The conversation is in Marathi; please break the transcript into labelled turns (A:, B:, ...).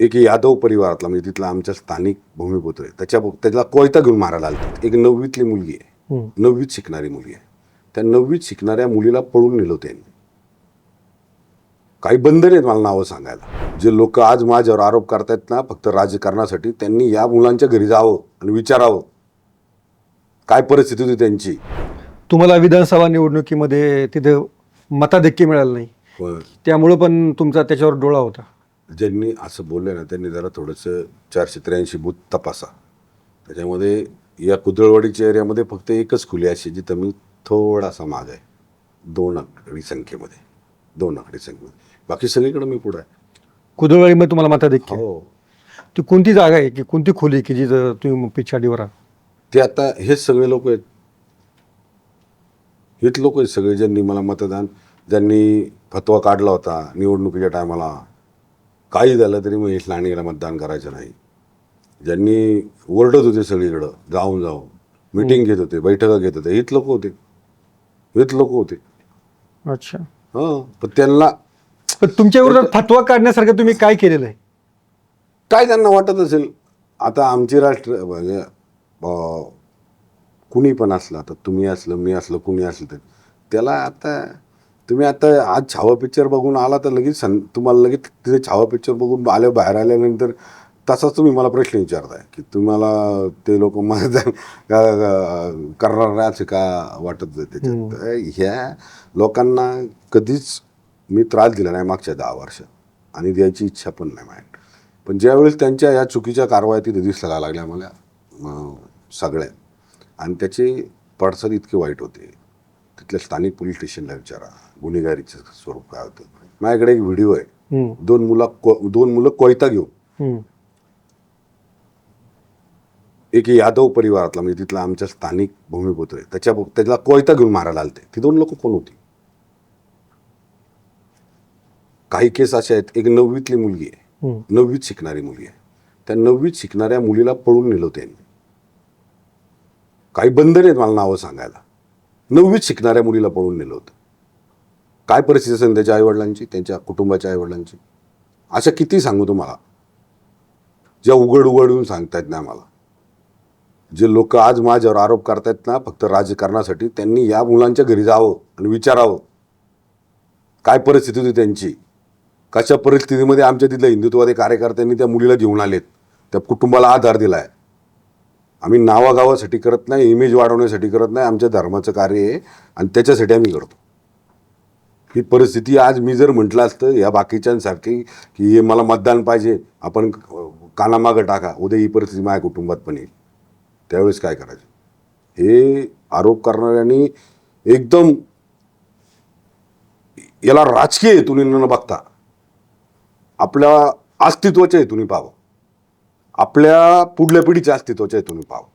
A: एक यादव परिवारातला म्हणजे तिथला आमच्या स्थानिक भूमिपुत्र आहे. त्याच्या त्याला कोयता घेऊन मारायला आलते एक नववीतली मुलगी आहे. नववीत शिकणारी मुलगी आहे. त्या नववीत शिकणाऱ्या मुलीला पळून नेलं त्यांनी. काही बंधन आहेत मला नावं सांगायला. जे लोक आज माझ्यावर आरोप करतायत ना फक्त राजकारणासाठी त्यांनी या मुलांच्या घरी जावं आणि विचारावं. काय परिस्थिती होती त्यांची?
B: तुम्हाला विधानसभा निवडणुकीमध्ये तिथे मताधिक्य मिळालं नाही. त्यामुळं पण तुमचा त्याच्यावर डोळा होता.
A: ज्यांनी असं बोलले ना त्यांनी जरा थोडंसं चारशे त्र्याऐंशी बूथ तपासा. त्याच्यामध्ये या कुदळवाडीच्या एरियामध्ये फक्त एकच खुली अशी जिथं मी थोडासा माग आहे. दोन आकडी संख्येमध्ये. दोन आकडी संख्येमध्ये. बाकी सगळीकडे मी पुढे आहे.
B: कुदळवाडीमध्ये तुम्हाला मताधिक्य
A: हो.
B: ती कोणती जागा आहे की कोणती खोली की जिथं तुम्ही पिछाडीवर आहात?
A: ते आता हेच सगळे लोक आहेत. हेच लोक आहेत सगळे ज्यांनी मला मतदान ज्यांनी फतवा काढला होता निवडणुकीच्या टायमाला. काही झालं तरी महेश लांडगेला मतदान करायचं नाही. ज्यांनी ओरडत होते सगळीकडं जाऊन जाऊन. मिटिंग घेत होते बैठका घेत होते. हेच लोक होते. हेच लोक होते.
B: अच्छा.
A: हां पण त्यांना
B: पण तुमच्या विरोधात फतवा काढण्यासारखं तुम्ही काय केलेलं आहे?
A: काय त्यांना वाटत असेल? आता आमची राष्ट्र म्हणजे अं, कुणी पण असलं आता तुम्ही असलं मी असलं कुणी असलं तर. त्याला आता तुम्ही आता आज छावा पिक्चर बघून आला तर लगेच सं तुम्हाला लगेच तिथे छावा पिक्चर बघून आल्या बाहेर आल्यानंतर तसाच तुम्ही मला प्रश्न विचारताय की तुम्हाला ते लोक का- करणार नाही असं का वाटत त्याच्यात? ह्या लोकांना कधीच मी त्रास दिला नाही मागच्या दहा वर्षात आणि द्यायची इच्छा पण नाही माझ्याकडे पण ज्यावेळेस त्यांच्या या चुकीच्या कारवाया तिथे दिसायला लागल्या मला सगळ्या. आणि त्याचे पडसाद इतके वाईट होते. तिथल्या स्थानिक पोलीस स्टेशनला विचारा. गुन्हेगारीचं स्वरूप काय होतं? माझ्याकडे एक व्हिडिओ आहे. दोन मुलं दोन मुलं कोयता घेऊन. एक यादव परिवारातला म्हणजे तिथला आमच्या स्थानिक भूमिपुत्र आहे. त्याच्या त्याला कोयता घेऊन मारायला आलते. ती दोन लोक कोण होती? काही केस अशा आहेत. एक नववीतली मुलगी आहे. नववीत शिकणारी मुलगी आहे. त्या नववीत शिकणाऱ्या मुलीला पळून नेलं त्यांनी काही बंधन आहेत मला नावं सांगायला. नववीत शिकणाऱ्या मुलीला पळून नेलं होतं. काय परिस्थिती असेल त्याच्या आईवडिलांची त्यांच्या कुटुंबाच्या आईवडिलांची? अशा किती सांगू तुम्हाला? ज्या उघड उघड येऊन सांगतायत ना मला जे लोक आज माझ्यावर आरोप करतायत ना फक्त राजकारणासाठी त्यांनी या मुलांच्या घरी जावं आणि विचारावं. काय परिस्थिती होती त्यांची? कशा परिस्थितीमध्ये आमच्या तिथल्या हिंदुत्ववादी कार्यकर्त्यांनी त्या मुलीला घेऊन आलेत? त्या कुटुंबाला आधार दिला आहे आम्ही नावागावासाठी करत नाही इमेज वाढवण्यासाठी करत नाही आमच्या धर्माचं कार्य आहे आणि त्याच्यासाठी आम्ही करतो. ही परिस्थिती आज मी जर म्हटलं असतं या बाकीच्यांसारखी की हे मला मतदान पाहिजे आपण कानामागं टाका उद्या ही परिस्थिती माझ्या कुटुंबात पण येईल. त्यावेळेस काय करायचं? हे आरोप करणाऱ्यांनी एकदम याला राजकीय हेतून न बघता आपल्या अस्तित्वाच्या हेतून पाहावं. आपल्या पुढल्या पिढीच्या अस्तित्वाच्या हेतून पाहावं.